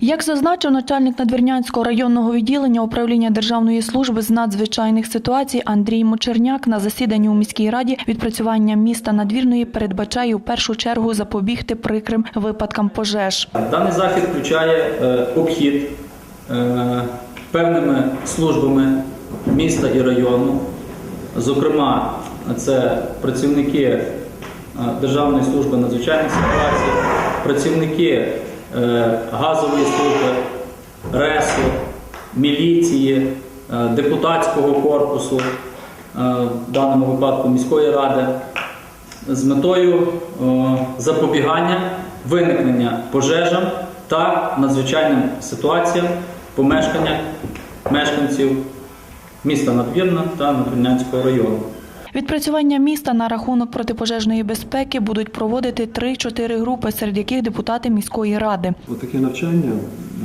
Як зазначив начальник Надвірнянського районного відділення управління Державної служби з надзвичайних ситуацій Андрій Мочерняк на засіданні у міській раді відпрацювання міста надвірної передбачає у першу чергу запобігти прикрим випадкам пожеж. Даний захід включає е, обхід е, певними службами міста і району. Зокрема, це працівники е, Державної служби надзвичайних ситуацій, працівники газової служби, РЕСу, міліції, е, депутатського корпусу, е, в даному випадку міської ради з метою е, запобігання виникнення пожежам та надзвичайним ситуаціям помешкання мешканців міста Надвірна та Надвірнянського району. Відпрацювання міста на рахунок протипожежної безпеки будуть проводити 3-4 групи, серед яких депутати міської ради. Отаке навчання,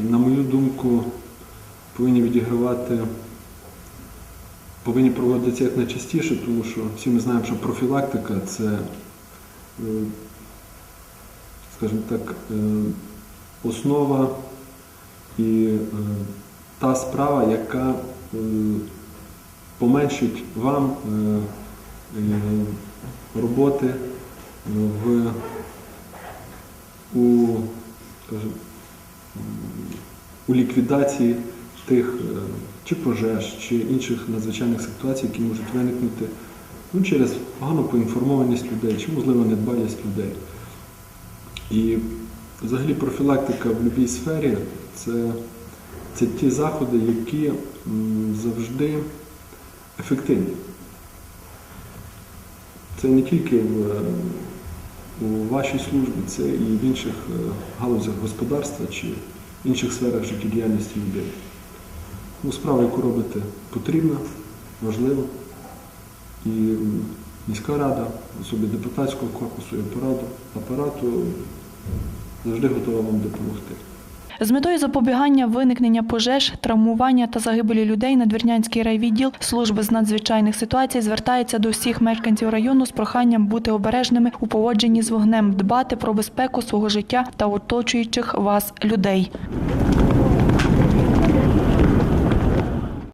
на мою думку, повинні відігравати, повинні проводитися як найчастіше, тому що всі ми знаємо, що профілактика це, е, скажімо так, е, основа і е, та справа, яка поменшить вам роботи е, в у, скажімо, у ліквідації тих е, чи пожеж, чи інших надзвичайних ситуацій, які можуть виникнути ну, через погану поінформованість людей, чи, можливо, недбалість людей. І взагалі профілактика в будь-якій сфері це, це ті заходи, які завжди ефективні. Це не тільки в, у вашій службі, це і в інших е, галузях господарства чи інших сферах життєдіяльності людей. Тому справа, яку робите, потрібна, важлива. І міська рада, особі депутатського корпусу і апарату, апарату завжди готова вам допомогти. З метою запобігання виникнення пожеж, травмування та загибелі людей Надвірнянський райвідділ служби з надзвичайних ситуацій звертається до всіх мешканців району з проханням бути обережними у поводженні з вогнем, дбати про безпеку свого життя та оточуючих вас людей.